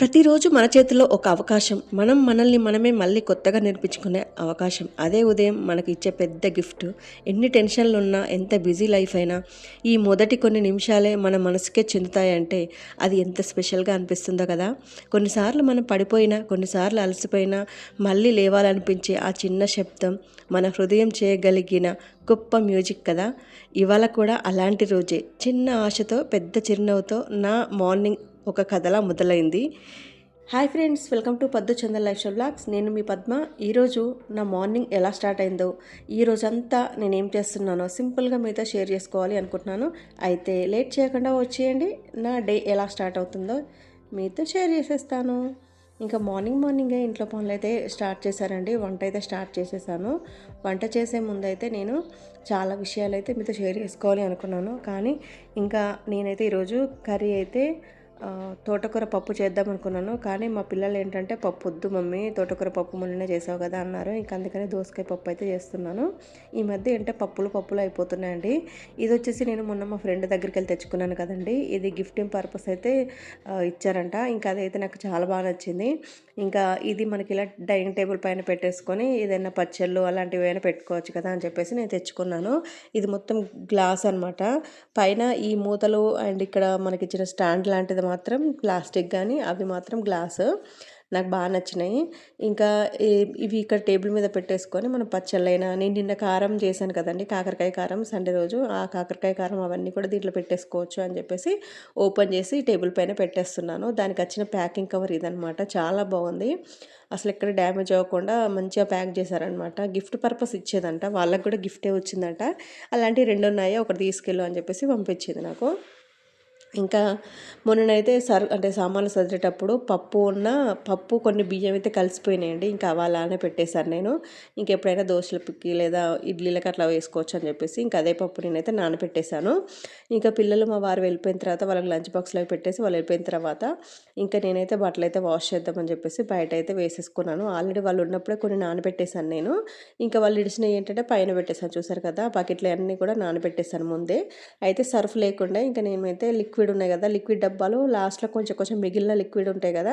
ప్రతిరోజు మన చేతిలో ఒక అవకాశం. మనం మనల్ని మనమే మళ్ళీ కొత్తగా నేర్పించుకునే అవకాశం. అదే ఉదయం మనకు ఇచ్చే పెద్ద గిఫ్ట్. ఎన్ని టెన్షన్లు ఉన్నా ఎంత బిజీ లైఫ్ అయినా ఈ మొదటి కొన్ని నిమిషాలే మన మనసుకే చెందుతాయంటే అది ఎంత స్పెషల్గా అనిపిస్తుందో కదా. కొన్నిసార్లు మనం పడిపోయినా కొన్నిసార్లు అలసిపోయినా మళ్ళీ లేవాలనిపించే ఆ చిన్న శబ్దం మన హృదయం చేయగలిగిన గొప్ప మ్యూజిక్ కదా. ఇవాళ కూడా అలాంటి రోజే. చిన్న ఆశతో పెద్ద చిరునవ్వుతో నా మార్నింగ్ ఒక కథలా మొదలైంది. హాయ్ ఫ్రెండ్స్ వెల్కమ్ టు పద్దు చందన్ లైఫ్ స్టైల్ బ్లాగ్స్. నేను మీ పద్మ. ఈరోజు నా మార్నింగ్ ఎలా స్టార్ట్ అయిందో ఈ రోజంతా నేను ఏం చేస్తున్నానో సింపుల్గా మీతో షేర్ చేసుకోవాలి అనుకుంటున్నాను. అయితే లేట్ చేయకుండా వచ్చేయండి నా డే ఎలా స్టార్ట్ అవుతుందో మీతో షేర్ చేసేస్తాను. ఇంకా మార్నింగ్ మార్నింగే ఇంట్లో పనులు అయితే స్టార్ట్ చేశానండి వంట అయితే స్టార్ట్ చేసేసాను. వంట చేసే ముందు అయితే నేను చాలా విషయాలు అయితే మీతో షేర్ చేసుకోవాలి అనుకున్నాను. కానీ ఇంకా నేనైతే ఈరోజు కర్రీ అయితే తోటకూర పప్పు చేద్దాం అనుకున్నాను కానీ మా పిల్లలు ఏంటంటే పప్పు వద్దు మమ్మీ తోటకూర పప్పు మొన్ననే చేసావు కదా అన్నారు. ఇంకా అందుకనే దోసకాయ పప్పు అయితే చేస్తున్నాను. ఈ మధ్య ఏంటంటే పప్పులు పప్పులు అయిపోతున్నాయండి. ఇది వచ్చేసి నేను మొన్న మా ఫ్రెండ్ దగ్గరికి వెళ్ళి తెచ్చుకున్నాను కదండి. ఇది గిఫ్టింగ్ పర్పస్ అయితే ఇచ్చారంట. ఇంకా అదైతే నాకు చాలా బాగా నచ్చింది. ఇంకా ఇది మనకి ఇలా డైనింగ్ టేబుల్ పైన పెట్టేసుకొని ఏదైనా పచ్చళ్ళు అలాంటివి అయినా పెట్టుకోవచ్చు కదా అని చెప్పేసి నేను తెచ్చుకున్నాను. ఇది మొత్తం గ్లాస్ అన్నమాట. పైన ఈ మూతలు అండ్ ఇక్కడ మనకి ఇచ్చిన స్టాండ్ లాంటిది మాత్రం ప్లాస్టిక్ కానీ అవి మాత్రం గ్లాస్. నాకు బాగా నచ్చినాయి. ఇంకా ఇవి ఇక్కడ టేబుల్ మీద పెట్టేసుకొని మనం పచ్చళ్ళైనా నేను నిన్న కారం చేశాను కదండి కాకరకాయ కారం సండే రోజు ఆ కాకరకాయ కారం అవన్నీ కూడా దీంట్లో పెట్టేసుకోవచ్చు అని చెప్పేసి ఓపెన్ చేసి టేబుల్ పైన పెట్టేస్తున్నాను. దానికి వచ్చిన ప్యాకింగ్ కవర్ ఇదనమాట చాలా బాగుంది. అసలు ఎక్కడ డ్యామేజ్ అవ్వకుండా మంచిగా ప్యాక్ చేశారనమాట గిఫ్ట్ పర్పస్ ఇచ్చేదంట. వాళ్ళకి కూడా గిఫ్టే వచ్చిందంట. అలాంటివి రెండు ఉన్నాయి ఒకటి తీసుకెళ్ళు అని చెప్పేసి పంపించింది నాకు. ఇంకా మొన్ననైతే సర్ అంటే సామాన్లు సదిరేటప్పుడు పప్పు ఉన్న పప్పు కొన్ని బియ్యం అయితే కలిసిపోయినాయండి. ఇంకా అవి అలానే పెట్టేశాను నేను. ఇంకెప్పుడైనా దోశలకి లేదా ఇడ్లీలకి అట్లా వేసుకోవచ్చు అని చెప్పేసి ఇంకా అదే పప్పు నేనైతే నానబెట్టేశాను. ఇంకా పిల్లలు మా వారు వెళ్ళిపోయిన తర్వాత వాళ్ళకి లంచ్ బాక్స్లో పెట్టేసి వాళ్ళు వెళ్ళిపోయిన తర్వాత ఇంకా నేనైతే బట్టలు అయితే వాష్ చేద్దామని చెప్పేసి బయట అయితే వేసేసుకున్నాను. ఆల్రెడీ వాళ్ళు ఉన్నప్పుడే కొన్ని నానబెట్టేశాను నేను. ఇంకా వాళ్ళు ఇడిచినవి ఏంటంటే పైన పెట్టేశాను. చూసారు కదా బకెట్లు అన్నీ కూడా నానబెట్టేశాను ముందే. అయితే సర్ఫ్ లేకుండా ఇంకా నేనైతే లిక్విడ్ లిక్విడ్ ఉన్నాయి కదా లిక్విడ్ డబ్బాలు. లాస్ట్లో కొంచెం కొంచెం మిగిలిన లిక్విడ్ ఉంటాయి కదా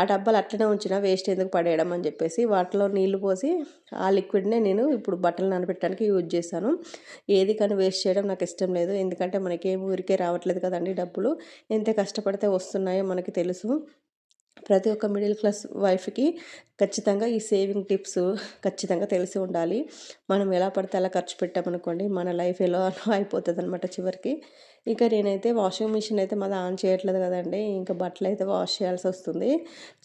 ఆ డబ్బాలు అట్లనే ఉంచిన వేస్ట్ ఎందుకు పడేయడం అని చెప్పేసి వాటిలో నీళ్ళు పోసి ఆ లిక్విడ్నే నేను ఇప్పుడు బట్టలు నానబెట్టడానికి యూజ్ చేశాను. ఏది కానీ వేస్ట్ చేయడం నాకు ఇష్టం లేదు. ఎందుకంటే మనకేం ఊరికే రావట్లేదు కదండి డబ్బులు. ఎంత కష్టపడితే వస్తున్నాయో మనకి తెలుసు. ప్రతి ఒక్క మిడిల్ క్లాస్ వైఫ్కి ఖచ్చితంగా ఈ సేవింగ్ టిప్స్ ఖచ్చితంగా తెలిసి ఉండాలి. మనం ఎలా పడితే అలా ఖర్చు పెట్టామనుకోండి మన లైఫ్ ఎలా అయిపోతుంది అనమాట చివరికి. ఇంకా నేనైతే వాషింగ్ మిషన్ అయితే మాది ఆన్ చేయట్లేదు కదండి ఇంకా బట్టలు అయితే వాష్ చేయాల్సి వస్తుంది.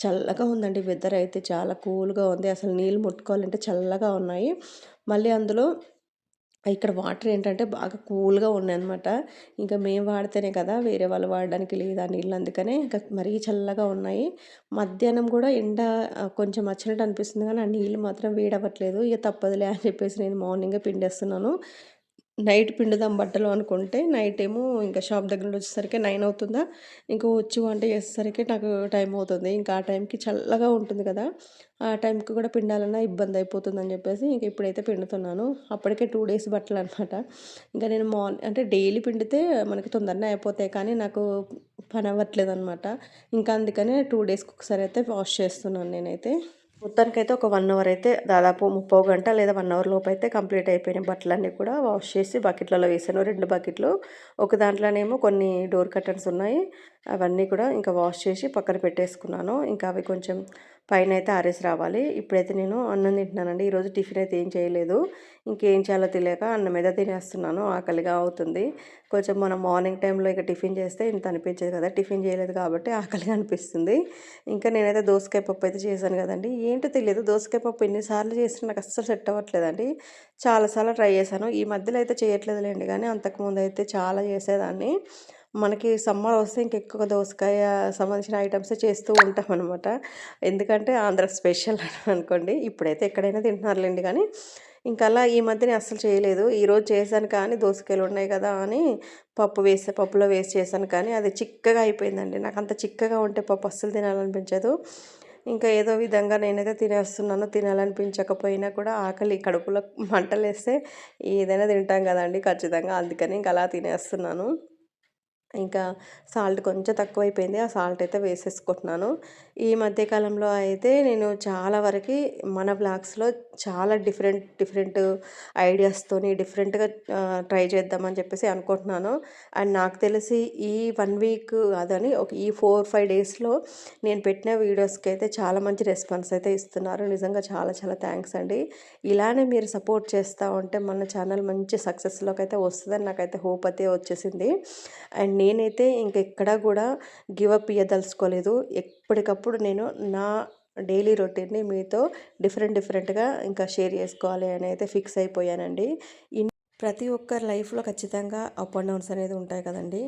చల్లగా ఉందండి వెదర్ అయితే చాలా కూల్గా ఉంది. అసలు నీళ్ళు ముట్టుకోవాలంటే చల్లగా ఉన్నాయి. మళ్ళీ అందులో ఇక్కడ వాటర్ ఏంటంటే బాగా కూల్గా ఉన్నాయన్నమాట. ఇంకా మేము వాడితేనే కదా వేరే వాళ్ళు వాడడానికి లేదా నీళ్ళు. అందుకనే ఇంకా మరీ చల్లగా ఉన్నాయి. మధ్యాహ్నం కూడా ఎండ కొంచెం వచ్చినట్టు అనిపిస్తుంది కానీ ఆ నీళ్ళు మాత్రం వేడవ్వట్లేదు. ఇక తప్పదులే అని చెప్పేసి నేను మార్నింగే పిండేస్తున్నాను. నైట్ పిండుదాం బట్టలు అనుకుంటే నైట్ ఏమో ఇంకా షాప్ దగ్గర నుండి వచ్చేసరికి నైన్ అవుతుందా. ఇంకా వచ్చి వంట చేసేసరికి నాకు టైం అవుతుంది. ఇంకా ఆ టైంకి చల్లగా ఉంటుంది కదా. ఆ టైంకి కూడా పిండాలన్నా ఇబ్బంది అయిపోతుందని చెప్పేసి ఇంక ఇప్పుడైతే పిండుతున్నాను. అప్పటికే టూ డేస్ బట్టలు అనమాట ఇంకా నేను మార్నింగ్ అంటే డైలీ పిండితే మనకి తొందరనే అయిపోతాయి కానీ నాకు పని అవ్వట్లేదు అనమాట ఇంకా అందుకనే టూ డేస్కి ఒకసారి అయితే వాష్ చేస్తున్నాను నేనైతే. మొత్తానికైతే ఒక వన్ అవర్ అయితే దాదాపు ముప్పై గంట లేదా వన్ అవర్ లోపు అయితే కంప్లీట్ అయిపోయిన బట్టలన్నీ కూడా వాష్ చేసి బకెట్లలో వేసాను రెండు బకెట్లు ఒక దాంట్లోనేమో కొన్ని డోర్ కర్టన్స్ ఉన్నాయి. అవన్నీ కూడా ఇంకా వాష్ చేసి పక్కన పెట్టేసుకున్నాను. ఇంకా అవి కొంచెం పైన అయితే ఆరేసి రావాలి. ఇప్పుడైతే నేను అన్నం తింటున్నానండి. ఈరోజు టిఫిన్ అయితే ఏం చేయలేదు. ఇంకేం చేయాలో తెలియక అన్నం మీద తినేస్తున్నాను. ఆకలిగా అవుతుంది. కొంచెం మనం మార్నింగ్ టైంలో ఇక టిఫిన్ చేస్తే ఇంత అనిపించేది కదా. టిఫిన్ చేయలేదు కాబట్టి ఆకలిగా అనిపిస్తుంది. ఇంకా నేనైతే దోసకాయ పప్పు అయితే చేశాను కదండి. ఏంటో తెలియదు. దోసకాయ పప్పు ఎన్నిసార్లు చేసినా నాకు అస్సలు సెట్ అవ్వట్లేదండి. చాలాసార్లు ట్రై చేశాను. ఈ మధ్యలో అయితే చేయట్లేదులేండి. కానీ అంతకుముందు అయితే చాలా చేసేదాన్ని. మనకి సమ్మర్ వస్తే ఇంకెక్కువ దోసకాయ సంబంధించిన ఐటమ్స్ చేస్తూ ఉంటాం అనమాట ఎందుకంటే ఆంధ్ర స్పెషల్ అనుకోండి. ఇప్పుడైతే ఎక్కడైనా తింటున్నారులేండి కానీ ఇంకా అలా ఈ మధ్యనే అస్సలు చేయలేదు. ఈరోజు చేశాను కానీ దోసకాయలు ఉన్నాయి కదా అని పప్పు వేసే పప్పులో వేసి చేశాను కానీ అది చిక్కగా అయిపోయిందండి. నాకు అంత చిక్కగా ఉంటే పప్పు అస్సలు తినాలనిపించదు. ఇంకా ఏదో విధంగా నేనైతే తినేస్తున్నాను తినాలనిపించకపోయినా కూడా ఆకలి కడుపులో మంటలేస్తే ఏదైనా తింటాం కదండి ఖచ్చితంగా. అందుకని ఇంకా అలా తినేస్తున్నాను. ఇంకా సాల్ట్ కొంచెం తక్కువైపోయింది. ఆ సాల్ట్ అయితే వేసేసుకుంటున్నాను. ఈ మధ్యకాలంలో అయితే నేను చాలా వరకు మన బ్లాగ్స్లో చాలా డిఫరెంట్ డిఫరెంట్ ఐడియాస్తోని డిఫరెంట్గా ట్రై చేద్దామని చెప్పేసి అనుకుంటున్నాను. అండ్ నాకు తెలిసి ఈ వన్ వీక్ అదని ఒక ఈ ఫోర్ ఫైవ్ డేస్లో నేను పెట్టిన వీడియోస్కి అయితే చాలా మంచి రెస్పాన్స్ అయితే ఇస్తున్నారు. నిజంగా చాలా చాలా థ్యాంక్స్ అండి. ఇలానే మీరు సపోర్ట్ చేస్తూ ఉంటే మన ఛానల్ మంచి సక్సెస్లోకి అయితే వస్తుందని నాకైతే హోప్ అయితే వచ్చేసింది. అండ్ నేనైతే ఇంకెక్కడా కూడా గివ్ అప్ ఇయ్యదలుచుకోలేదు. ఎప్పటికప్పుడు నేను నా డైలీ రొటీన్ని మీతో డిఫరెంట్ డిఫరెంట్గా ఇంకా షేర్ చేసుకోవాలి అని అయితే ఫిక్స్ అయిపోయానండి. ప్రతి ఒక్కరి లైఫ్లో ఖచ్చితంగా అప్ అండ్ డౌన్స్ అనేది ఉంటాయి కదండి.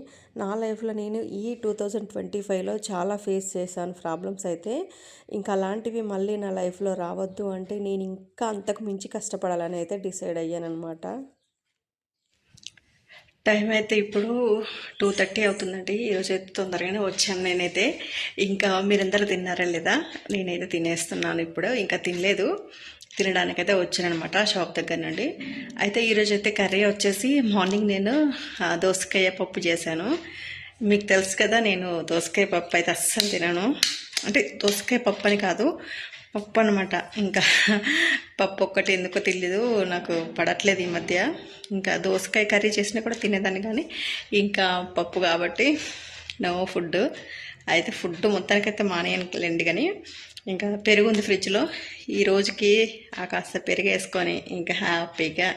నా లైఫ్లో నేను ఈ టూ థౌజండ్ ట్వంటీ ఫైవ్లో చాలా ఫేస్ చేశాను ప్రాబ్లమ్స్ అయితే. ఇంకా అలాంటివి మళ్ళీ నా లైఫ్లో రావద్దు అంటే నేను ఇంకా అంతకు మించి కష్టపడాలని అయితే డిసైడ్ అయ్యాను అనమాట టైం అయితే ఇప్పుడు టూ థర్టీ అవుతుందండి. ఈరోజు అయితే తొందరగానే వచ్చాను నేనైతే. ఇంకా మీరందరూ తిన్నారా లేదా? నేనైతే తినేస్తున్నాను ఇప్పుడు. ఇంకా తినలేదు. తినడానికైతే వచ్చానమాట షాప్ దగ్గర నుండి. అయితే ఈరోజు అయితే కర్రీ వచ్చేసి మార్నింగ్ నేను దోసకాయ పప్పు చేశాను. మీకు తెలుసు కదా నేను దోసకాయ పప్పు అయితే అస్సలు తినను. అంటే దోసకాయ పప్పు అని కాదు పప్పు అనమాట ఇంకా పప్పు ఒక్కటి ఎందుకో తెలియదు నాకు పడట్లేదు ఈ మధ్య. ఇంకా దోసకాయ కర్రీ చేసినా కూడా తినేదాన్ని కానీ ఇంకా పప్పు కాబట్టి నో ఫుడ్ అయితే ఫుడ్ మొత్తానికైతే మానేయనుకోలేండి కానీ ఇంకా పెరుగు ఉంది ఫ్రిడ్జ్లో. ఈ రోజుకి ఆ కాస్త పెరుగు వేసుకొని ఇంకా హ్యాపీగా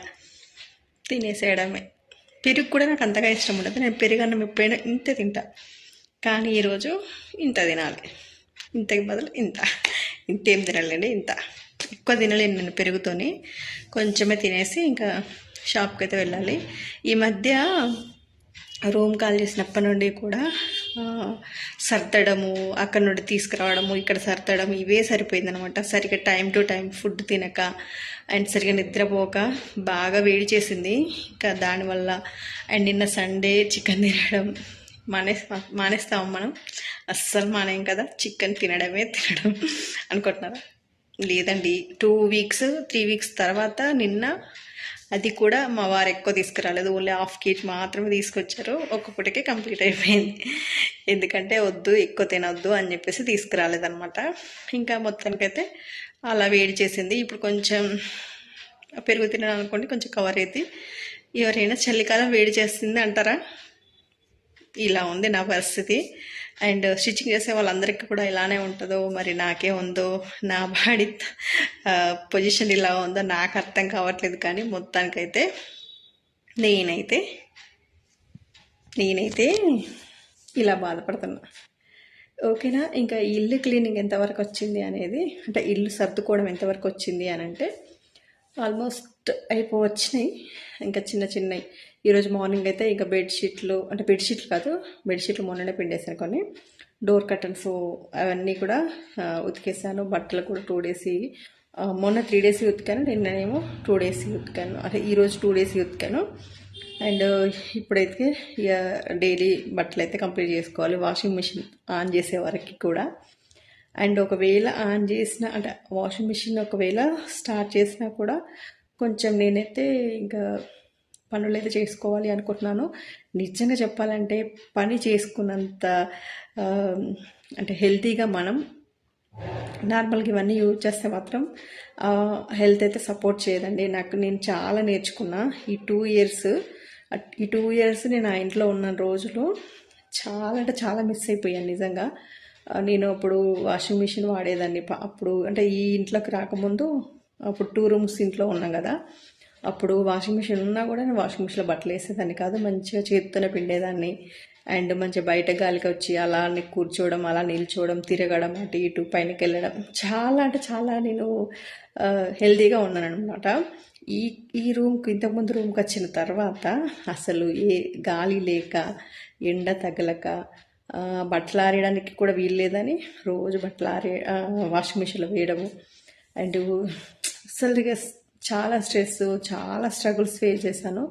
తినేసేయడమే. పెరుగు కూడా నాకు అంతగా ఇష్టం ఉండదు. నేను పెరుగు అన్నం ఎప్పుడైనా ఇంత తింటా. కానీ ఈరోజు ఇంత తినాలి. ఇంతకి బదులు ఇంత. ఇంకేం తినాలండి ఇంత. ఎక్కువ తినలేను నేను పెరుగుతోని. కొంచెమే తినేసి ఇంకా షాప్కి అయితే వెళ్ళాలి. ఈ మధ్య రూమ్ కాల్ చేసినప్పటి నుండి కూడా సర్దడము అక్కడ నుండి తీసుకురావడము ఇక్కడ సర్దడం ఇవే సరిపోయిందనమాట సరిగ్గా టైం టు టైం ఫుడ్ తినక అండ్ సరిగ్గా నిద్రపోక బాగా వేడి చేసింది. ఇంకా దానివల్ల అండ్ నిన్న సండే చికెన్ తినడం మానే మానేస్తాం మనం. అస్సలు మానేం కదా. చికెన్ తినడమే తినడం అనుకుంటున్నారా? లేదండి. టూ వీక్స్ త్రీ వీక్స్ తర్వాత నిన్న అది కూడా మా వారు ఎక్కువ తీసుకురాలేదు. ఓన్లీ హాఫ్ కేజీ మాత్రమే తీసుకొచ్చారు. ఒక్కొక్కటికే కంప్లీట్ అయిపోయింది. ఎందుకంటే వద్దు ఎక్కువ తినొద్దు అని చెప్పేసి తీసుకురాలేదనమాట ఇంకా మొత్తానికైతే అలా వేడి చేసింది. ఇప్పుడు కొంచెం పెరుగు తినాలనుకోండి కొంచెం కవర్ అయితే ఎవరైనా చలికాలం వేడి చేస్తుంది అంటారా? ఇలా ఉంది నా పరిస్థితి. అండ్ స్టిచ్చింగ్ చేసే వాళ్ళందరికీ కూడా ఇలానే ఉంటుందో మరి నాకే ఉందో నా బాడీ పొజిషన్ ఇలా ఉందో నాకు అర్థం కావట్లేదు కానీ మొత్తానికైతే నేనైతే నేనైతే ఇలా బాధపడుతున్నా. ఓకేనా? ఇంకా ఇల్లు క్లీనింగ్ ఎంతవరకు వచ్చింది అనేది అంటే ఇల్లు సర్దుకోవడం ఎంతవరకు వచ్చింది అని అంటే ఆల్మోస్ట్ అయిపో వచ్చినాయి. ఇంకా చిన్న చిన్నవి ఈరోజు మార్నింగ్ అయితే ఇంకా బెడ్షీట్లు అంటే బెడ్షీట్లు కాదు బెడ్షీట్లు మొన్ననే పిండేసాను కొన్ని. డోర్ కర్టన్స్ అవన్నీ కూడా ఉతికేసాను బట్టలు కూడా టూ డేస్ మొన్న త్రీ డేస్ ఉతికాను నిన్ననేమో టూ డేస్ ఉతికాను. అంటే ఈరోజు టూ డేస్ ఉతికాను. అండ్ ఇప్పుడైతే ఇక డైలీ బట్టలు అయితే కంప్లీట్ చేసుకోవాలి. వాషింగ్ మిషన్ ఆన్ చేసే వరకు కూడా. అండ్ ఒకవేళ ఆన్ చేసిన అంటే వాషింగ్ మిషన్ ఒకవేళ స్టార్ట్ చేసినా కూడా కొంచెం నేనైతే ఇంకా పనులు అయితే చేసుకోవాలి అనుకుంటున్నాను. నిజంగా చెప్పాలంటే పని చేసుకున్నంత అంటే హెల్తీగా మనం నార్మల్గా ఇవన్నీ యూజ్ చేస్తే మాత్రం హెల్త్ అయితే సపోర్ట్ చేయదండి. నాకు నేను చాలా నేర్చుకున్నా. ఈ టూ ఇయర్స్ ఈ టూ ఇయర్స్ నేను ఆ ఇంట్లో ఉన్న రోజులు చాలా అంటే చాలా మిస్ అయిపోయాను నిజంగా. నేను అప్పుడు వాషింగ్ మిషన్ వాడేదాన్ని. అప్పుడు అంటే ఈ ఇంట్లోకి రాకముందు అప్పుడు టూ రూమ్స్ ఇంట్లో ఉన్నాం కదా. అప్పుడు వాషింగ్ మిషన్ ఉన్నా కూడా నేను వాషింగ్ మిషన్లో బట్టలు వేసేదాన్ని కాదు. మంచిగా చేతితోనే పిండేదాన్ని. అండ్ మంచిగా బయట గాలికి వచ్చి అలా కూర్చోవడం అలా నిల్చోవడం తిరగడం అటు ఇటు పైనకి వెళ్ళడం. చాలా అంటే చాలా నేను హెల్దీగా ఉన్నాను అనమాట ఈ ఈ రూమ్కి ఇంతకుముందు రూమ్కి వచ్చిన తర్వాత అసలు ఏ గాలి లేక ఎండ తగలక బట్టలు ఆరేయడానికి కూడా వీల్లేదని రోజు బట్టలు ఆరే వాషింగ్ మిషన్లో వేయడము. అండ్ అసలు చాలా స్ట్రెస్ చాలా స్ట్రగుల్స్ ఫేస్ చేశాను.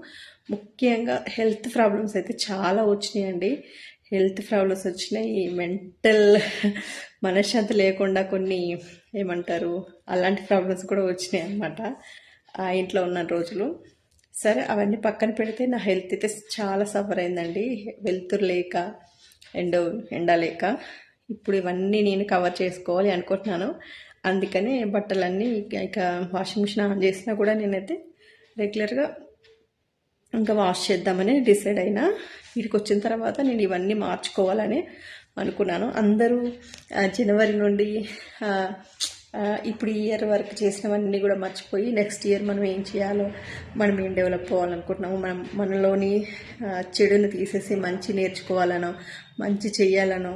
ముఖ్యంగా హెల్త్ ప్రాబ్లమ్స్ అయితే చాలా వచ్చినాయండి. హెల్త్ ప్రాబ్లమ్స్ వచ్చినాయి. మెంటల్ మనశ్శాంతి లేకుండా కొన్ని ఏమంటారు అలాంటి ప్రాబ్లమ్స్ కూడా వచ్చినాయి అనమాట ఆ ఇంట్లో ఉన్న రోజులు. సరే అవన్నీ పక్కన పెడితే నా హెల్త్ అయితే చాలా సఫర్ అయిందండి. వెలుతురు లేక ఎండ ఎండ లేక. ఇప్పుడు ఇవన్నీ నేను కవర్ చేసుకోవాలి అనుకుంటున్నాను. అందుకనే బట్టలన్నీ ఇక- వాషింగ్ మిషన్ ఆన్ చేసినా కూడా నేనైతే రెగ్యులర్గా ఇంకా వాష్ చేద్దామని డిసైడ్ అయినా వీడికి వచ్చిన తర్వాత నేను ఇవన్నీ మార్చుకోవాలని అనుకున్నాను. అందరూ జనవరి నుండి ఇప్పుడు ఈ ఇయర్ వరకు చేసినవన్నీ కూడా మర్చిపోయి నెక్స్ట్ ఇయర్ మనం ఏం చేయాలో మనం ఏం డెవలప్ అవ్వాలనుకుంటున్నాము మనం మనలోని చెడుని తీసేసి మంచి నేర్చుకోవాలనో మంచి చేయాలనో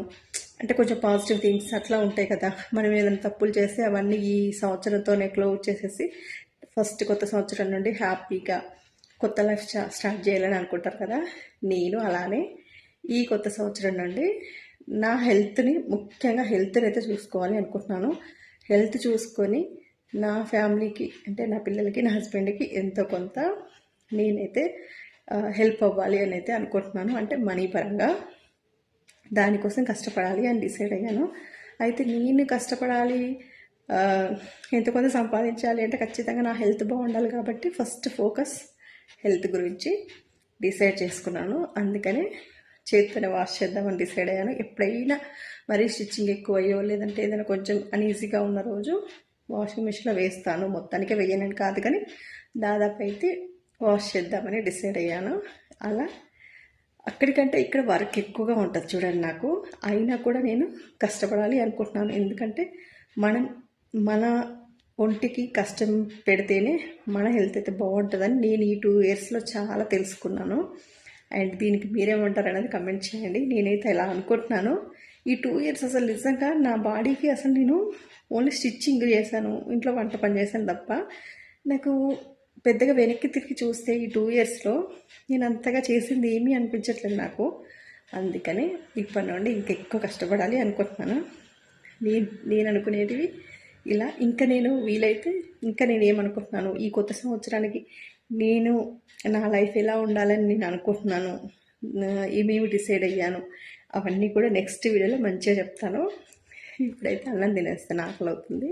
అంటే కొంచెం పాజిటివ్ థింగ్స్ అట్లా ఉంటాయి కదా. మనం ఏదైనా తప్పులు చేస్తే అవన్నీ ఈ సంవత్సరంతోనే క్లోజ్ చేసేసి ఫస్ట్ కొత్త సంవత్సరం నుండి హ్యాపీగా కొత్త లైఫ్ స్టార్ట్ చేయాలని అనుకుంటారు కదా. నేను అలానే ఈ కొత్త సంవత్సరం నుండి నా హెల్త్ని ముఖ్యంగా హెల్త్ని అయితే చూసుకోవాలి అనుకుంటున్నాను. హెల్త్ చూసుకొని నా ఫ్యామిలీకి అంటే నా పిల్లలకి నా హస్బెండ్కి ఎంతో కొంత నేనైతే హెల్ప్ అవ్వాలి అని అయితే అనుకుంటున్నాను. అంటే మనీ పరంగా దానికోసం కష్టపడాలి అని డిసైడ్ అయ్యాను. అయితే నేను కష్టపడాలి ఎంత కొంత సంపాదించాలి అంటే ఖచ్చితంగా నా హెల్త్ బాగుండాలి కాబట్టి ఫస్ట్ ఫోకస్ హెల్త్ గురించి డిసైడ్ చేసుకున్నాను. అందుకనే చేతితోనే వాష్ చేద్దామని డిసైడ్ అయ్యాను. ఎప్పుడైనా మరీ స్టిచ్చింగ్ ఎక్కువ అయ్యో లేదంటే ఏదైనా కొంచెం అన్ఈజీగా ఉన్న రోజు వాషింగ్ మిషన్లో వేస్తాను. మొత్తానికి వేయనని కాదు కానీ దాదాపు అయితే వాష్ చేద్దామని డిసైడ్ అయ్యాను. అలా అక్కడికంటే ఇక్కడ వర్క్ ఎక్కువగా ఉంటుంది చూడండి నాకు. అయినా కూడా నేను కష్టపడాలి అనుకుంటున్నాను. ఎందుకంటే మనం మన ఒంటికి కష్టం పెడితేనే మన హెల్త్ అయితే బాగుంటుందని నేను ఈ టూ ఇయర్స్లో చాలా తెలుసుకున్నాను. అండ్ దీనికి మీరేమంటారు అనేది కమెంట్ చేయండి. నేనైతే ఇలా అనుకుంటున్నాను. ఈ టూ ఇయర్స్ అసలు నిజంగా నా బాడీకి అసలు నేను ఓన్లీ స్టిచ్చింగ్ చేశాను. ఇంట్లో వంట పని చేశాను తప్ప నాకు పెద్దగా వెనక్కి తిరిగి చూస్తే ఈ టూ ఇయర్స్లో నేను అంతగా చేసింది ఏమీ అనిపించట్లేదు నాకు. అందుకని ఇప్పటి నుండి ఇంకెక్కువ కష్టపడాలి అనుకుంటున్నాను. నేను నేను అనుకునేటివి ఇలా ఇంకా నేను వీలైతే ఇంకా నేను ఏమనుకుంటున్నాను? ఈ కొత్త సంవత్సరానికి నేను నా లైఫ్ ఎలా ఉండాలని నేను అనుకుంటున్నాను. ఏమేమి డిసైడ్ అయ్యాను? అవన్నీ కూడా నెక్స్ట్ వీడియోలో మంచిగా చెప్తాను. ఇప్పుడైతే అన్నం తినేస్తాను ఆకలి అవుతుంది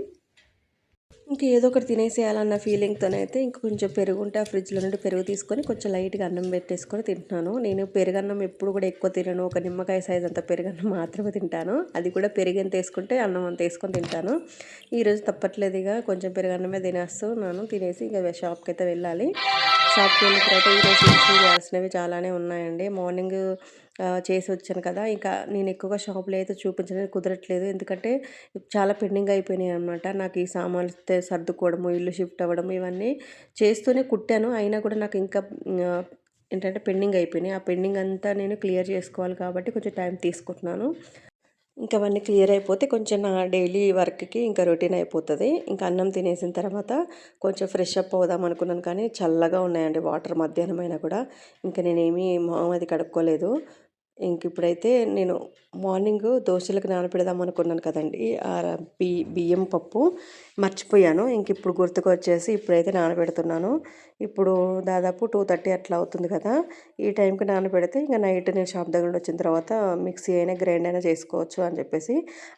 ఇంకా ఏదో ఒకటి తినేసేయాలన్న ఫీలింగ్తోనైతే ఇంక కొంచెం పెరుగు ఉంటే ఆ ఫ్రిడ్జ్లో నుండి పెరుగు తీసుకొని కొంచెం లైట్గా అన్నం పెట్టేసుకొని తింటున్నాను. నేను పెరుగన్నం ఎప్పుడు కూడా ఎక్కువ తినను. ఒక నిమ్మకాయ సైజ్ అంత పెరుగన్నం మాత్రమే తింటాను. అది కూడా పెరుగు ఎంత వేసుకుంటే అన్నం అంత వేసుకొని తింటాను. ఈరోజు తప్పట్లేదు ఇక. కొంచెం పెరుగన్నమే తినేస్తూ తినేసి ఇక షాప్కి అయితే వెళ్ళాలి. షాప్కి వెళ్ళిన తర్వాత ఈరోజు చేయాల్సినవి చాలానే ఉన్నాయండి. మార్నింగ్ చేసి వచ్చాను కదా. ఇంకా నేను ఎక్కువగా షాప్లో అయితే చూపించడానికి కుదరట్లేదు. ఎందుకంటే చాలా పెండింగ్ అయిపోయినాయి అనమాట నాకు ఈ సామాన్లు సర్దుకోవడము ఇల్లు షిఫ్ట్ అవ్వడము ఇవన్నీ చేస్తూనే కుట్టాను. అయినా కూడా నాకు ఇంకా ఏంటంటే పెండింగ్ అయిపోయినాయి. ఆ పెండింగ్ అంతా నేను క్లియర్ చేసుకోవాలి కాబట్టి కొంచెం టైం తీసుకుంటున్నాను. ఇంకా అవన్నీ క్లియర్ అయిపోతే కొంచెం నా డైలీ వర్క్కి ఇంకా రొటీన్ అయిపోతుంది. ఇంకా అన్నం తినేసిన తర్వాత కొంచెం ఫ్రెష్ అప్ అవుదాం అనుకున్నాను కానీ చల్లగా ఉన్నాయండి వాటర్ మధ్యాహ్నం అయినా కూడా. ఇంకా నేనేమి మొహం అది కడుక్కోలేదు. ఇంక ఇప్పుడైతే నేను మార్నింగ్ దోశలకు నానపెడదాం అనుకున్నాను కదండి. ఆ బి బియ్యం పప్పు మర్చిపోయాను. ఇంక ఇప్పుడు గుర్తుకు వచ్చేసి ఇప్పుడైతే నానబెడుతున్నాను. ఇప్పుడు దాదాపు టూ థర్టీ అట్లా అవుతుంది కదా. ఈ టైంకి నానబెడితే ఇంకా నైట్ నేను షాప్ దగ్గర వచ్చిన తర్వాత మిక్సీ అయినా గ్రైండ్ అయినా చేసుకోవచ్చు అని చెప్పేసి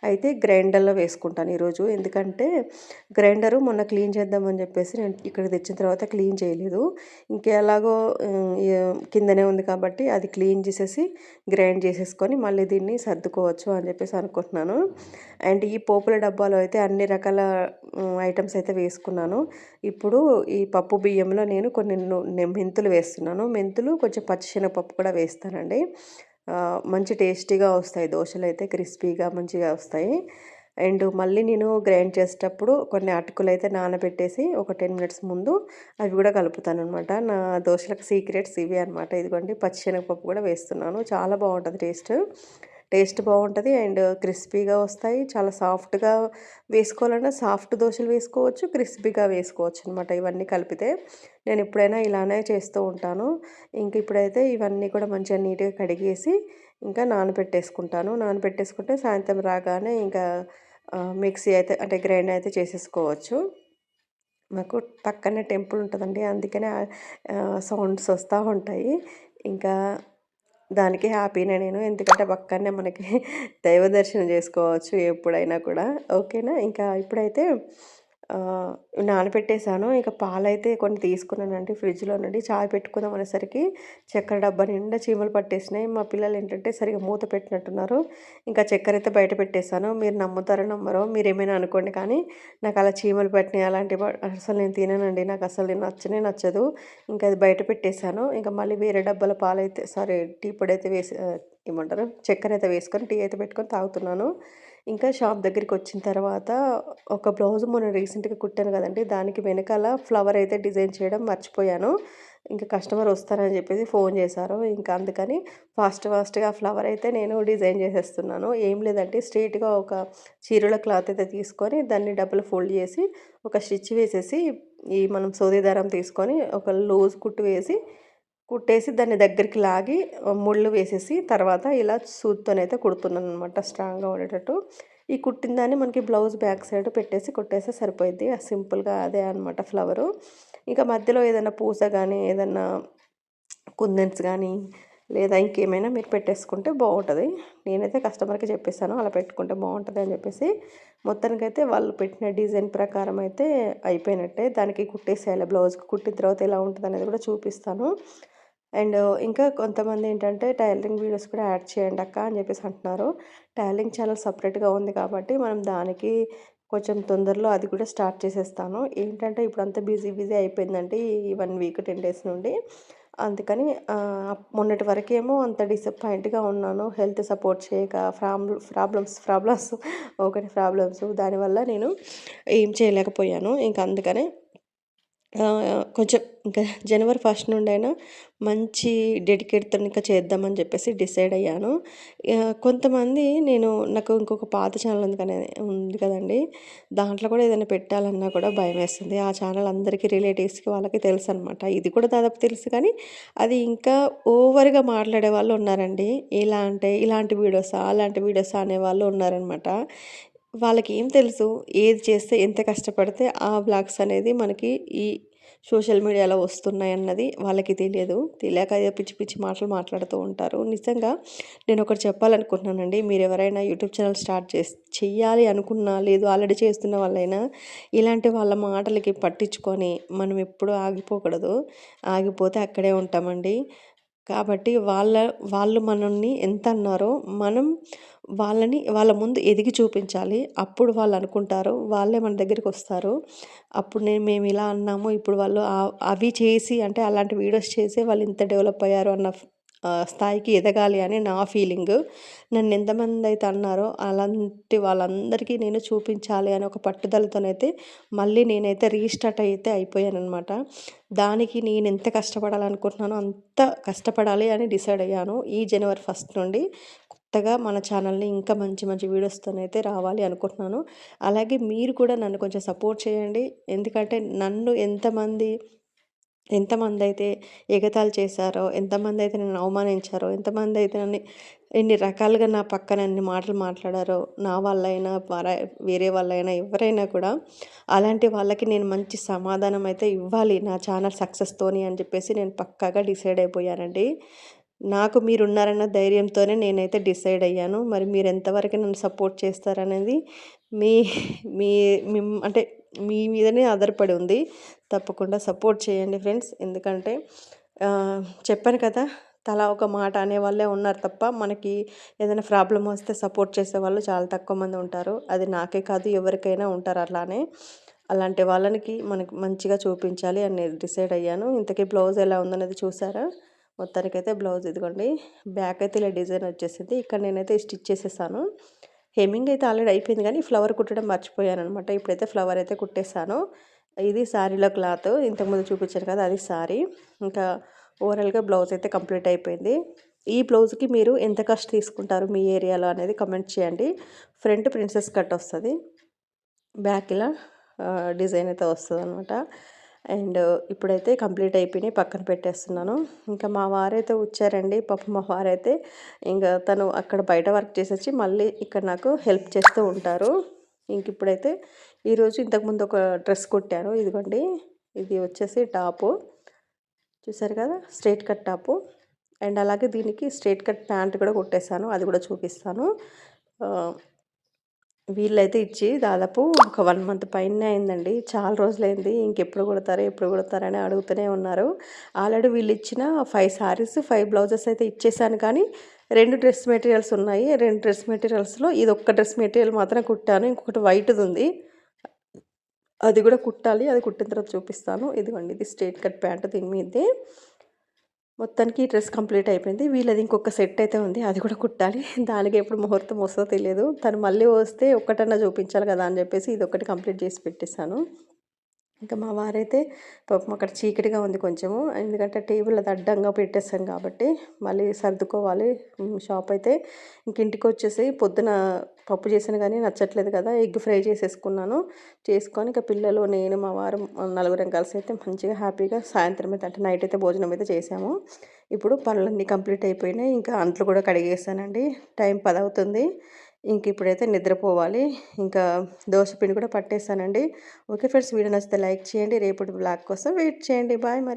అయితే గ్రైండర్లో వేసుకుంటాను ఈరోజు. ఎందుకంటే గ్రైండరు మొన్న క్లీన్ చేద్దామని చెప్పేసి నేను ఇక్కడికి తెచ్చిన తర్వాత క్లీన్ చేయలేదు. ఇంకెలాగో కిందనే ఉంది కాబట్టి అది క్లీన్ చేసేసి గ్రైండ్ చేసేసుకొని మళ్ళీ దీన్ని సర్దుకోవచ్చు అని చెప్పేసి అనుకుంటున్నాను. అండ్ ఈ పోపుల డబ్బాలో అయితే అన్ని రకాల ఐటమ్స్ అయితే వేసుకున్నాను. ఇప్పుడు ఈ పప్పు బియ్యంలో నేను కొన్ని మెంతులు వేస్తున్నాను. మెంతులు కొంచెం పచ్చిశనగపప్పు కూడా వేస్తానండి. మంచి టేస్టీగా వస్తాయి. దోశలు అయితే క్రిస్పీగా మంచిగా వస్తాయి. అండ్ మళ్ళీ నేను గ్రైండ్ చేసేటప్పుడు కొన్ని అటుకులు అయితే నానబెట్టేసి ఒక టెన్ మినిట్స్ ముందు అవి కూడా కలుపుతాను అనమాట నా దోశలకు సీక్రెట్స్ ఇవి అనమాట ఇదిగోండి పచ్చిశనగపప్పు కూడా వేస్తున్నాను. చాలా బాగుంటుంది టేస్ట్. టేస్ట్ బాగుంటుంది అండ్ క్రిస్పీగా వస్తాయి. చాలా సాఫ్ట్గా వేసుకోవాలన్నా సాఫ్ట్ దోశలు వేసుకోవచ్చు క్రిస్పీగా వేసుకోవచ్చు అనమాట ఇవన్నీ కలిపితే. నేను ఎప్పుడైనా ఇలానే చేస్తూ ఉంటాను. ఇంక ఇప్పుడైతే ఇవన్నీ కూడా మంచిగా నీట్గా కడిగేసి ఇంకా నానబెట్టేసుకుంటాను. నానబెట్టేసుకుంటే సాయంత్రం రాగానే ఇంకా మిక్సీ అయితే అంటే గ్రైండ్ అయితే చేసేసుకోవచ్చు. మాకు పక్కనే టెంపుల్ ఉంటుందండి అందుకనే సౌండ్స్ వస్తూ ఉంటాయి. ఇంకా దానికి హ్యాపీనే నేను ఎందుకంటే పక్కనే మనకి దైవ దర్శనం చేసుకోవచ్చు ఎప్పుడైనా కూడా. ఓకేనా? ఇంకా ఇప్పుడైతే నానబెట్టేశాను ఇక పాలైతే కొన్ని తీసుకున్నానండి. ఫ్రిడ్జ్లో నుండి చాయ్ పెట్టుకుందాం అనేసరికి చక్కెర డబ్బా నిండా చీమలు పట్టేసినాయి. మా పిల్లలు ఏంటంటే సరిగా మూత పెట్టినట్టున్నారు. ఇంకా చక్కెర అయితే బయట పెట్టేశాను. మీరు నమ్ముతారో నమ్మరో మీరు ఏమైనా అనుకోండి. కానీ నాకు అలా చీమలు పట్టినాయి. అలాంటివి అసలు నేను తిననండి. నాకు అసలు నేను నచ్చనే నచ్చదు. ఇంకా అది బయట పెట్టేశాను. ఇంకా మళ్ళీ వేరే డబ్బాల పాలైతే సారీ టీ పొడి అయితే వేసి ఏమంటారు? చక్కెర అయితే వేసుకొని టీ అయితే పెట్టుకొని తాగుతున్నాను. ఇంకా షాప్ దగ్గరికి వచ్చిన తర్వాత ఒక బ్లౌజ్ మొన్న రీసెంట్గా కుట్టాను కదండి దానికి వెనకాల ఫ్లవర్ అయితే డిజైన్ చేయడం మర్చిపోయాను. ఇంకా కస్టమర్ వస్తారని చెప్పేసి ఫోన్ చేశారు. ఇంకా అందుకని ఫాస్ట్ ఫాస్ట్గా ఫ్లవర్ అయితే నేను డిజైన్ చేసేస్తున్నాను. ఏం లేదంటే స్ట్రైట్గా ఒక చీరల క్లాత్ అయితే తీసుకొని దాన్ని డబుల్ ఫోల్డ్ చేసి ఒక స్టిచ్ వేసేసి ఈ మనం సోది దారం తీసుకొని ఒక లూజ్ కుట్టు వేసి కుట్టేసి దాన్ని దగ్గరికి లాగి ముళ్ళు వేసేసి తర్వాత ఇలా సూత్తోనైతే కుడుతున్నాను అనమాట స్ట్రాంగ్గా ఉండేటట్టు. ఈ కుట్టిన దాన్ని మనకి బ్లౌజ్ బ్యాక్ సైడ్ పెట్టేసి కుట్టేస్తే సరిపోయింది సింపుల్గా అదే అనమాట ఫ్లవరు ఇంకా మధ్యలో ఏదైనా పూస కానీ ఏదైనా కుందన్స్ కానీ లేదా ఇంకేమైనా మీరు పెట్టేసుకుంటే బాగుంటుంది. నేనైతే కస్టమర్కి చెప్పేసాను అలా పెట్టుకుంటే బాగుంటుంది అని చెప్పేసి. మొత్తానికైతే వాళ్ళు పెట్టిన డిజైన్ ప్రకారం అయితే అయిపోయినట్టే. దానికి కుట్టేసేయాలి బ్లౌజ్కి కుట్టిన తర్వాత ఎలా ఉంటుంది అనేది కూడా చూపిస్తాను. అండ్ ఇంకా కొంతమంది ఏంటంటే టైలరింగ్ వీడియోస్ కూడా యాడ్ చేయండి అక్క అని చెప్పేసి అంటున్నారు. టైలరింగ్ ఛానల్ సపరేట్గా ఉంది కాబట్టి మనం దానికి కొంచెం తొందరలో అది కూడా స్టార్ట్ చేసేస్తాను. ఏంటంటే ఇప్పుడంతా బిజీ బిజీ అయిపోయిందండి ఈ వన్ వీక్ టెన్ డేస్ నుండి. అందుకని మొన్నటి వరకేమో అంత డిసప్పాయింట్గా ఉన్నాను. హెల్త్ సపోర్ట్ చేయక ఫ్రామ్ ప్రాబ్లమ్స్ ప్రాబ్లమ్స్ ఒకటి ప్రాబ్లమ్స్ దానివల్ల నేను ఏం చేయలేకపోయాను. ఇంకా అందుకనే కొంచెం ఇంకా జనవరి ఫస్ట్ నుండి అయినా మంచి డెడికేట్తో ఇంకా చేద్దామని చెప్పేసి డిసైడ్ అయ్యాను. కొంతమంది నేను నాకు ఇంకొక పాత ఛానల్ ఉంది కానీ ఉంది కదండి. దాంట్లో కూడా ఏదైనా పెట్టాలన్నా కూడా భయం వేస్తుంది. ఆ ఛానల్ అందరికీ రిలేటివ్స్కి వాళ్ళకి తెలుసు అనమాట ఇది కూడా దాదాపు తెలుసు కానీ అది ఇంకా ఓవర్గా మాట్లాడే వాళ్ళు ఉన్నారండి. ఇలా అంటే ఇలాంటి వీడియోసా అలాంటి వీడియోసా అనే వాళ్ళు ఉన్నారనమాట. వాళ్ళకి ఏం తెలుసు ఏది చేస్తే ఎంత కష్టపడితే ఆ బ్లాగ్స్ అనేది మనకి ఈ సోషల్ మీడియాలో వస్తున్నాయి అన్నది వాళ్ళకి తెలియదు. తెలియక ఏదో పిచ్చి పిచ్చి మాటలు మాట్లాడుతూ ఉంటారు. నిజంగా నేను ఒకటి చెప్పాలనుకుంటున్నానండి. మీరు ఎవరైనా యూట్యూబ్ ఛానల్ స్టార్ట్ చేసి చెయ్యాలి అనుకున్నా లేదు ఆల్రెడీ చేస్తున్న వాళ్ళైనా ఇలాంటి వాళ్ళ మాటలకి పట్టించుకొని మనం ఎప్పుడూ ఆగిపోకూడదు. ఆగిపోతే అక్కడే ఉంటామండి. కాబట్టి వాళ్ళ వాళ్ళు మనల్ని ఎంత అన్నారో మనం వాళ్ళని వాళ్ళ ముందు ఎదిగి చూపించాలి. అప్పుడు వాళ్ళు అనుకుంటారు వాళ్ళే మన దగ్గరికి వస్తారు. అప్పుడు నేను మేము ఇలా అన్నాము ఇప్పుడు వాళ్ళు అవి చేసి అంటే అలాంటి వీడియోస్ చేసి వాళ్ళు ఇంత డెవలప్ అయ్యారు అన్న స్థాయికి ఎదగాలి అని నా ఫీలింగ్. నన్ను ఎంతమంది అయితే అన్నారో అలాంటి వాళ్ళందరికీ నేను చూపించాలి అని ఒక పట్టుదలతోనైతే మళ్ళీ నేనైతే రీస్టార్ట్ అయితే అయిపోయానమాట దానికి నేను ఎంత కష్టపడాలనుకుంటున్నానో అంత కష్టపడాలి అని డిసైడ్ అయ్యాను. ఈ జనవరి ఫస్ట్ నుండి కొత్తగా మన ఛానల్ని ఇంకా మంచి మంచి వీడియోస్తోనైతే రావాలి అనుకుంటున్నాను. అలాగే మీరు కూడా నన్ను కొంచెం సపోర్ట్ చేయండి. ఎందుకంటే నన్ను ఎంతమంది ఎంతమంది అయితే ఎగతాళి చేశారో ఎంతమంది అయితే నన్ను అవమానించారో ఎంతమంది అయితే నన్ను ఎన్ని రకాలుగా నా పక్కన అన్ని మాటలు మాట్లాడారో నా వాళ్ళైనా వారా వేరే వాళ్ళైనా ఎవరైనా కూడా అలాంటి వాళ్ళకి నేను మంచి సమాధానం అయితే ఇవ్వాలి నా ఛానల్ సక్సెస్తోని అని చెప్పేసి నేను పక్కాగా డిసైడ్ అయిపోయానండి. నాకు మీరున్నారన్న ధైర్యంతోనే నేనైతే డిసైడ్ అయ్యాను. మరి మీరు ఎంతవరకు నన్ను సపోర్ట్ చేస్తారనేది మీ మీ అంటే మీ మీదనే ఆధారపడి ఉంది. తప్పకుండా సపోర్ట్ చేయండి ఫ్రెండ్స్. ఎందుకంటే చెప్పాను కదా తలా ఒక మాట అనే వాళ్ళే ఉన్నారు తప్ప మనకి ఏదైనా ప్రాబ్లం వస్తే సపోర్ట్ చేసే వాళ్ళు చాలా తక్కువ మంది ఉంటారు. అది నాకే కాదు ఎవరికైనా ఉంటారు అట్లానే అలాంటి వాళ్ళకి మనకి మంచిగా చూపించాలి అని డిసైడ్ అయ్యాను. ఇంతకీ బ్లౌజ్ ఎలా ఉందనేది చూసారా? మొత్తానికైతే బ్లౌజ్ ఇదిగోండి. బ్యాక్ అయితే ఇలా డిజైన్ వచ్చేసింది. ఇక్కడ నేనైతే స్టిచ్ చేసేసాను. హెమ్మింగ్ అయితే ఆల్రెడీ అయిపోయింది కానీ ఫ్లవర్ కుట్టడం మర్చిపోయాను అనమాట ఇప్పుడైతే ఫ్లవర్ అయితే కుట్టేశాను ఇది శారీలో క్లాత్. ఇంతకుముందు చూపించాను కదా అది శారీ. ఇంకా ఓవరాల్గా బ్లౌజ్ అయితే కంప్లీట్ అయిపోయింది. ఈ బ్లౌజ్కి మీరు ఎంత కాస్ట్ తీసుకుంటారు మీ ఏరియాలో అనేది కమెంట్ చేయండి. ఫ్రంట్ ప్రిన్సెస్ కట్ వస్తుంది. బ్యాక్ ఇలా డిజైన్ అయితే వస్తుంది అనమాట అండ్ ఇప్పుడైతే కంప్లీట్ అయిపోయినాయి పక్కన పెట్టేస్తున్నాను. ఇంకా మా వారైతే వచ్చారండి పాప మా వారైతే. ఇంకా తను అక్కడ బయట వర్క్ చేసి వచ్చి మళ్ళీ ఇక్కడ నాకు హెల్ప్ చేస్తూ ఉంటారు. ఇంక ఇప్పుడైతే ఈరోజు ఇంతకుముందు ఒక డ్రెస్ కుట్టాను. ఇదిగోండి. ఇది వచ్చేసి టాపు. చూసారు కదా? Straight cut top. అండ్ అలాగే దీనికి స్ట్రైట్ కట్ ప్యాంట్ కూడా కుట్టేశాను. అది కూడా చూపిస్తాను. వీళ్ళైతే ఇచ్చి దాదాపు ఒక వన్ మంత్ పైన అయిందండి. చాలా రోజులైంది. ఇంకెప్పుడు కొడతారు ఎప్పుడు కొడతారని అడుగుతూనే ఉన్నారు. ఆల్రెడీ వీళ్ళు ఇచ్చిన ఫైవ్ శారీస్ ఫైవ్ బ్లౌజెస్ అయితే ఇచ్చేసాను కానీ రెండు డ్రెస్ మెటీరియల్స్ ఉన్నాయి. రెండు డ్రెస్ మెటీరియల్స్లో ఇది ఒక్క డ్రెస్ మెటీరియల్ మాత్రం కుట్టాను. ఇంకొకటి వైట్ది ఉంది. అది కూడా కుట్టాలి. అది కుట్టిన తర్వాత చూపిస్తాను. ఇదిగోండి ఇది స్ట్రైట్ కట్ ప్యాంట్ దీని మీదే. మొత్తానికి ఈ డ్రెస్ కంప్లీట్ అయిపోయింది. వీళ్ళది ఇంకొక సెట్ అయితే ఉంది. అది కూడా కుట్టాలి. దానికి ఎప్పుడు ముహూర్తం వస్తుందో తెలియదు. తను మళ్ళీ వస్తే ఒక్కటన్నా చూపించాలి కదా అని చెప్పేసి ఇది ఒకటి కంప్లీట్ చేసి పెట్టేశాను. ఇంకా మా వారైతే పాపం అక్కడ చీకటిగా ఉంది కొంచెము. ఎందుకంటే టేబుల్ అది అడ్డంగా పెట్టేస్తాం కాబట్టి మళ్ళీ సర్దుకోవాలి. షాప్ అయితే ఇంక ఇంటికి వచ్చేసి పొద్దున పప్పు చేసాను కానీ నచ్చట్లేదు కదా ఎగ్ ఫ్రై చేసేసుకున్నాను. చేసుకొని ఇంకా పిల్లలు నేను మా వారు నలుగురం కలిసి అయితే మంచిగా హ్యాపీగా సాయంత్రం అయితే అంటే నైట్ అయితే భోజనం అయితే చేసాము. ఇప్పుడు పనులన్నీ కంప్లీట్ అయిపోయినాయి. ఇంకా అంట్లు కూడా కడిగేసానండి. టైం పది అవుతుంది ఇంక ఇప్పుడైతే నిద్రపోవాలి. ఇంకా దోశ పిండి కూడా పట్టేస్తానండి. ఓకే ఫ్రెండ్స్ వీడియో నచ్చితే లైక్ చేయండి. రేపటి బ్లాగ్ కోసం వెయిట్ చేయండి. బాయ్ మరి.